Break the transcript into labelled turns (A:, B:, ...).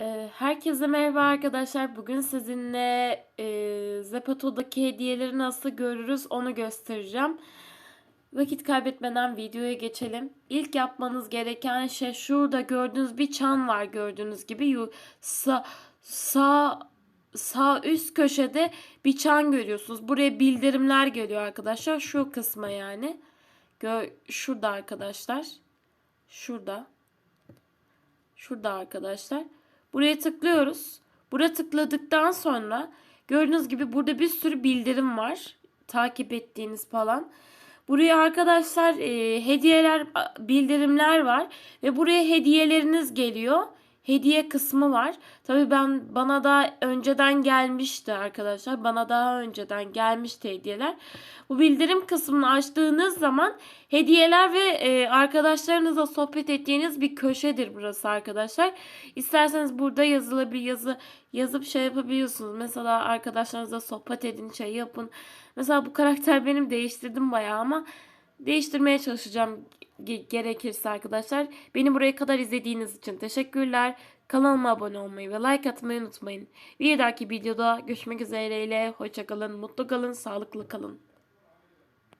A: Ee, Herkese merhaba arkadaşlar. Bugün sizinle e, Zepato'daki hediyeleri nasıl görürüz onu göstereceğim. Vakit kaybetmeden videoya geçelim. İlk yapmanız gereken şey şurada gördüğünüz bir çan var gördüğünüz gibi. Sağ, sağ, sağ üst köşede bir çan görüyorsunuz. Buraya bildirimler geliyor arkadaşlar. Şu kısma yani. Gö şurada arkadaşlar. Şurada. Şurada arkadaşlar. Buraya tıklıyoruz. Buraya tıkladıktan sonra gördüğünüz gibi burada bir sürü bildirim var. Takip ettiğiniz falan. Buraya arkadaşlar e, hediyeler, bildirimler var ve buraya hediyeleriniz geliyor. Hediye kısmı var. Tabii ben bana da önceden gelmişti arkadaşlar. Bana daha önceden gelmişti hediyeler. Bu bildirim kısmını açtığınız zaman hediyeler ve e, arkadaşlarınızla sohbet ettiğiniz bir köşedir burası arkadaşlar. İsterseniz burada yazılı bir yazı yazıp şey yapabiliyorsunuz. Mesela arkadaşlarınızla sohbet edin, şey yapın. Mesela bu karakter benim değiştirdim bayağı ama değiştirmeye çalışacağım gerekirse arkadaşlar. Beni buraya kadar izlediğiniz için teşekkürler. Kanalıma abone olmayı ve like atmayı unutmayın. Bir dahaki videoda görüşmek üzere. Hoşçakalın, mutlu kalın, sağlıklı kalın.